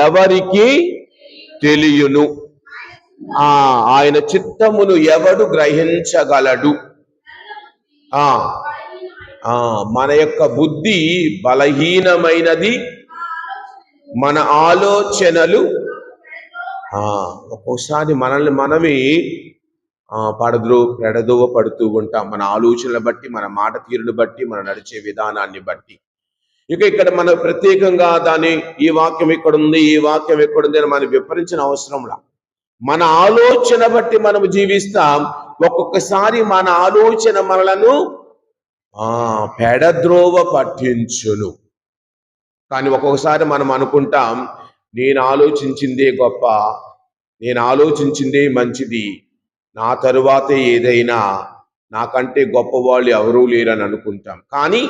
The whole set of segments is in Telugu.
ఎవరికి తెలియను. ఆ ఆయన చిత్తమును ఎవడు గ్రహించగలడు? ఆ ఆ మన యొక్క బుద్ధి బలహీనమైనది మన ఆలోచనలు ఆ ఒక్కోసారి మనల్ని మనమే ఆ, పడద్రో పెడదోవ పడుతూ ఉంటాం. మన ఆలోచనలు బట్టి మన మాట తీరును బట్టి మన నడిచే విధానాన్ని బట్టి. ఇక ఇక్కడ మన ప్రత్యేకంగా దాని ఈ వాక్యం ఎక్కడుంది ఈ వాక్యం ఎక్కడుంది అని మనం వివరించిన అవసరంలా మన ఆలోచన బట్టి మనం జీవిస్తాం. ఒక్కొక్కసారి మన ఆలోచన మనలను ఆ పెడద్రోవ పట్టించును. కానీ ఒక్కొక్కసారి మనం అనుకుంటాం నేను ఆలోచించిందే గొప్ప నేను ఆలోచించిందే మంచిది నా తరువాతే ఏదైనా నాకంటే గొప్పవాళ్ళు ఎవరూ లేరని అనుకుంటాం. కానీ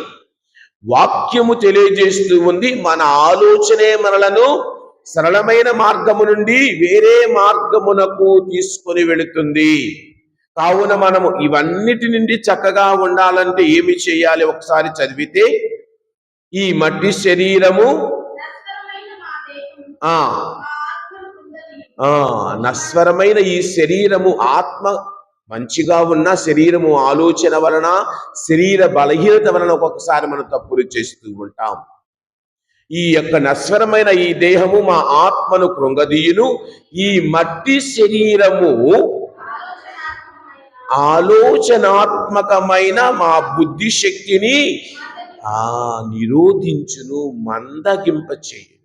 వాక్యము తెలియజేస్తూ ఉంది. మన ఆలోచనే మనలను సరళమైన మార్గము నుండి వేరే మార్గమునకు తీసుకొని వెళుతుంది. కావున మనము ఇవన్నిటి నుండి చక్కగా ఉండాలంటే ఏమి చేయాలి? ఒకసారి చదివితే ఈ మట్టి శరీరము ఆ ఈ శరీరము ఆత్మ మంచిగా ఉన్న శరీరము ఆలోచన వలన శరీర బలహీనత వలన ఒక్కొక్కసారి మనం తప్పులు చేస్తూ ఉంటాం. ఈ యొక్క నశ్వరమైన ఈ దేహము మా ఆత్మను కృంగదీయును. ఈ మట్టి శరీరము ఆలోచనాత్మకమైన మా బుద్ధి శక్తిని ఆ నిరోధించును మందగింప చేయు